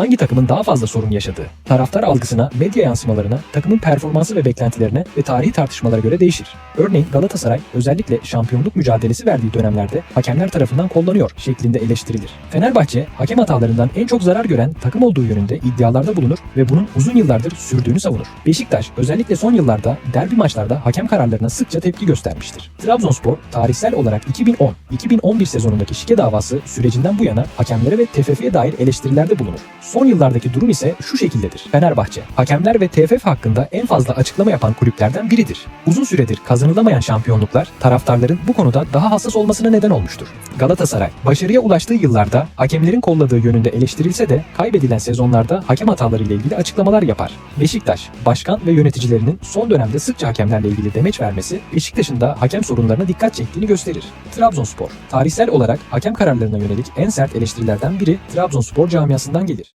hangi takımın daha fazla sorun yaşadığı, taraftar algısına, medya yansımalarına, takımın performansı ve beklentilerine ve tarihi tartışmalara göre değişir. Örneğin Galatasaray özellikle şampiyonluk mücadelesi verdiği dönemlerde hakemler tarafından kullanıyor şeklinde eleştirilir. Fenerbahçe hakem hatalarından en çok zarar gören takım olduğu yönünde iddialarda bulunur ve bunun uzun yıllardır sürdüğünü savunur. Beşiktaş özellikle son yıllarda derbi maçlarda hakem kararlarına sıkça tepki göstermiştir. Trabzonspor tarihsel olarak 2010-2011 sezonundaki şike davası sürecinden bu yana hakemlere ve TFF'ye dair eleştirilerde bulunur. Son yıllardaki durum ise şu şekildedir. Fenerbahçe, hakemler ve TFF hakkında en fazla açıklama yapan kulüplerden biridir. Uzun süredir kazanılamayan şampiyonluklar taraftarların bu konuda daha hassas olmasına neden olmuştur. Galatasaray, başarıya ulaştığı yıllarda hakemlerin kolladığı yönünde eleştirilse de kaybedilen sezonlarda hakem hatalarıyla ilgili açıklamalar yapar. Beşiktaş, başkan ve yöneticilerinin son dönemde sıkça hakemlerle ilgili demeç vermesi Beşiktaş'ın da hakem sorunlarına dikkat çektiğini gösterir. Trabzonspor, tarihsel olarak hakem kararlarına yönelik en sert eleştirilerden biri Trabzonspor camiasından gelir.